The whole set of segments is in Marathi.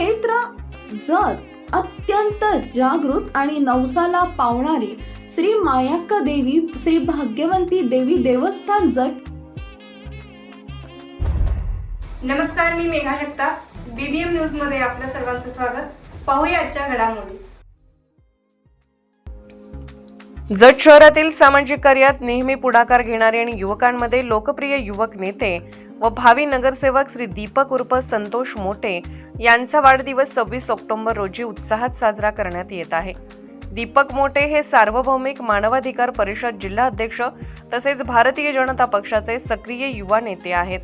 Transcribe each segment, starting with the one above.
क्षेत्र जत अत्यंत जागृत आणि नवसाला पावणारी श्री मायाक्का देवी श्री भाग्यवंती देवी देवस्थान जट नमस्कार मी मेघा जगताप. बीबीएम न्यूजमध्ये आपल्या सर्वांचं स्वागत. पाहूया आजच्या घडामोडी. जत शहरातील सामाजिक कार्यात नेहमी पुढाकार घेणारे आणि युवकांमध्ये लोकप्रिय युवक नेते व भावी नगरसेवक श्री दीपक उर्फ संतोष मोटे यांचा वाढदिवस सव्वीस ऑक्टोबर रोजी उत्साहात साजरा करण्यात येत आहे. दीपक मोटे हे सार्वभौमिक मानवाधिकार परिषद जिल्हा अध्यक्ष तसेच भारतीय जनता पक्षाचे सक्रिय युवा नेते आहेत.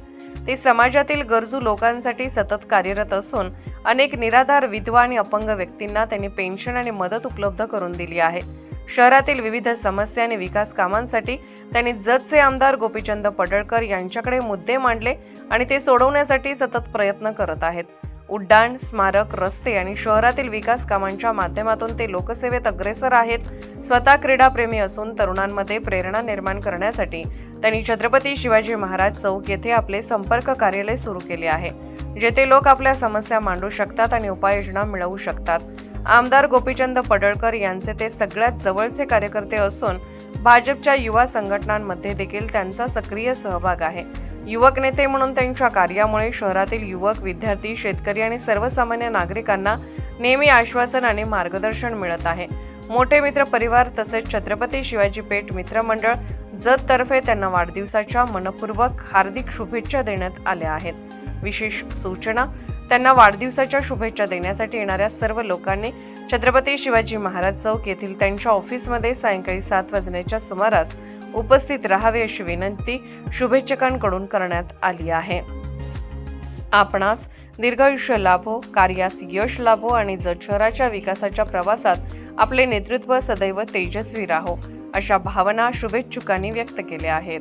ते समाजातील गरजू लोकांसाठी सतत कार्यरत असून अनेक निराधार विधवा आणि अपंग व्यक्तींना त्यांनी पेन्शन आणि मदत उपलब्ध करून दिली आहे. शहरातील विविध समस्या आणि विकास कामांसाठी त्यांनी जतचे आमदार गोपीचंद पडळकर यांच्याकडे मुद्दे मांडले आणि ते सोडवण्यासाठी सतत प्रयत्न करत आहेत. उड्डाण स्मारक रस्ते आणि शहरातील विकास कामांच्या माध्यमातून ते लोकसेवेत अग्रेसर आहेत. स्वतः क्रीडाप्रेमी असून तरुणांमध्ये प्रेरणा निर्माण करण्यासाठी त्यांनी छत्रपती शिवाजी महाराज चौक येथे आपले संपर्क कार्यालय सुरू केले आहे जेथे लोक आपल्या समस्या मांडू शकतात आणि उपाययोजना मिळवू शकतात. आमदार गोपीचंद पडळकर यांचे ते सगळ्यात जवळचे कार्यकर्ते असून भाजपच्या युवा संघटनांमध्ये देखील त्यांचा सक्रिय सहभाग आहे. युवक नेते म्हणून त्यांच्या कार्यामुळे शहरातील युवक विद्यार्थी शेतकरी आणि सर्वसामान्य नागरिकांना नेहमी आश्वासन आणि मार्गदर्शन मिळत आहे. मोठे मित्र परिवार तसेच छत्रपती शिवाजी पेठ मित्रमंडळ जततर्फे त्यांना वाढदिवसाच्या मनपूर्वक हार्दिक शुभेच्छा देण्यात आल्या आहेत. विशेष सूचना त्यांना वाढदिवसाच्या शुभेच्छा देण्यासाठी येणाऱ्या सर्व लोकांनी छत्रपती शिवाजी महाराज चौक येथील त्यांच्या ऑफिसमध्ये सायंकाळी सात वाजण्याच्या सुमारास उपस्थित राहावे अशी विनंती शुभेच्छकांकडून करण्यात आली आहे. आपणास दीर्घायुष्य लाभो कार्यास यश लाभो आणि जत विकासाच्या प्रवासात आपले नेतृत्व सदैव तेजस्वी राहो अशा भावना शुभेच्छुकांनी व्यक्त केल्या आहेत.